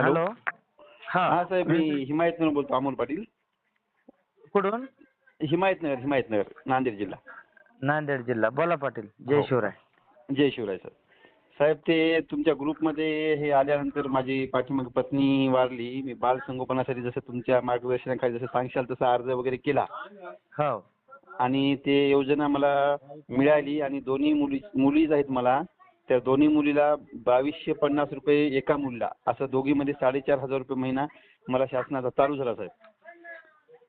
Hello? हा साहेब मी हिमायतनगर बोलतो अमोल पाटील. कुठून? हिमायतनगर हिमायतनगर नांदेड जिल्हा. नांदेड जिल्हा. बोला पाटील जय हो. शिवराय. जय शिवराय सर. साहेब ते तुमच्या ग्रुपमध्ये हे आल्यानंतर माझी पाठीमागे पत्नी वारली. मी बाल संगोपनासाठी जसं तुमच्या मार्गदर्शनाखाली जसं सांगशाल तसा अर्ज वगैरे केला. हो. आणि ते योजना मला मिळाली आणि दोन्ही मुली मुलीच आहेत मला. त्या दोन्ही मुलीला बावीसशे पन्नास रुपये एका मुलीला असं दोघीमध्ये साडेचार हजार रुपये महिना मला शासनाचा चालू झाला साहेब.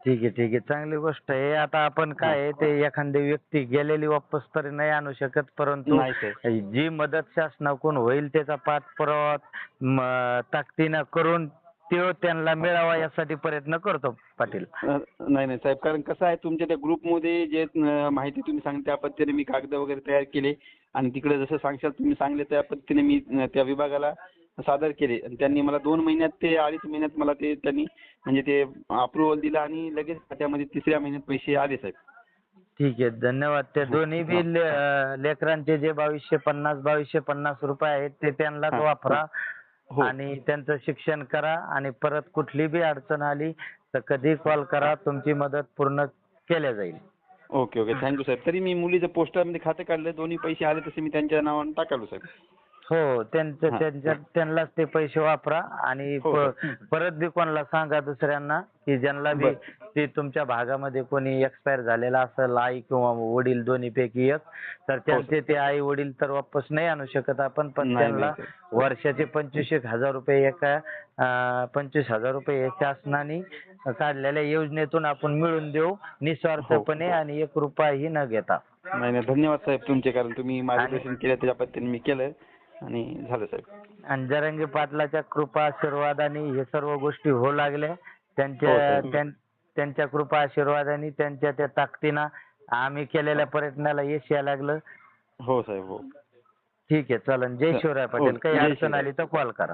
ठीक आहे ठीक आहे. चांगली गोष्ट आहे. आता आपण काय आहे, ते एखादी व्यक्ती गेलेली वापस तरी नाही आणू शकत परंतु नाही जी मदत शासनाकडून होईल त्याचा पाठपुरावा म, ताकदीनं करून तो त्यांना मिळावा यासाठी प्रयत्न करतो पाटील. अ, नाही नाही साहेब. कारण कसं आहे तुमच्या त्या ग्रुपमध्ये जे अ, माहिती तुम्ही सांगितली त्या पद्धतीने मी कागद वगैरे तयार केले. आणि तिकडे जसं सांगशाल तुम्ही सांगले त्या पद्धतीने मी त्या विभागाला सादर केले. आणि त्यांनी मला दोन महिन्यात ते अडीच महिन्यात मला ते त्यांनी म्हणजे ते अप्रुव्हल दिलं आणि लगेच खात्यामध्ये तिसऱ्या महिन्यात पैसे आले साहेब. ठीक आहे. धन्यवाद. ते दोन्ही बी ले- लेकरांचे जे बावीसशे पन्नास बावीसशे पन्नास रुपये आहेत ते त्यांनाच हा. वापरा हो. आणि त्यांचं शिक्षण करा आणि परत कुठली बी अडचण आली तर कधी कॉल करा. तुमची मदत पूर्ण केल्या जाईल. ओके ओके थँक्यू साहेब तरी मी मुलीचं पोस्टरमध्ये खातं काढलं दोन्ही पैसे आले तसे मी त्यांच्या नावानं टाकालो साहेब हो त्यांचं हा. त्यांच्या त्यांनाच ते पैसे वापरा आणि हो, प- हो. परत बी कोणाला सांगा दुसऱ्यांना की ज्यांना बी. ते तुमच्या भागामध्ये कोणी एक्सपायर झालेला असेल आई किंवा वडील दोन्ही पैकी एक तर त्यांचे ते आई वडील तर वापस नाही आणू शकत आपण पण हो, नाही, त्यांना नाही, वर्षाचे पंचवीस एक हजार रुपये एका अं, पंचवीस हजार रुपये हे शासनाने काढलेल्या योजनेतून आपण मिळून देऊ निस्वार्थपणे हो. आणि एक रुपयाही न घेता नाही नाही धन्यवाद साहेब तुमचे कारण तुम्ही मार्गदर्शन केलं त्याच्या पद्धतीने मी केलं आणि झालं साहेब. आणि जरांगे पाटलाच्या कृपा आशीर्वादाने हे सर्व गोष्टी होऊ लागल्या. हो, त्यांच्या. त्यां- त्यांच्या कृपा आशीर्वादाने त्यांच्या त्या ताकदीनं आम्ही केलेल्या प्रयत्नाला यश यायला लागलं. हो साहेब हो. ठीक आहे चलन. जय शिवराय पाटील. हो, काही अडचण. आली तर कॉल करा.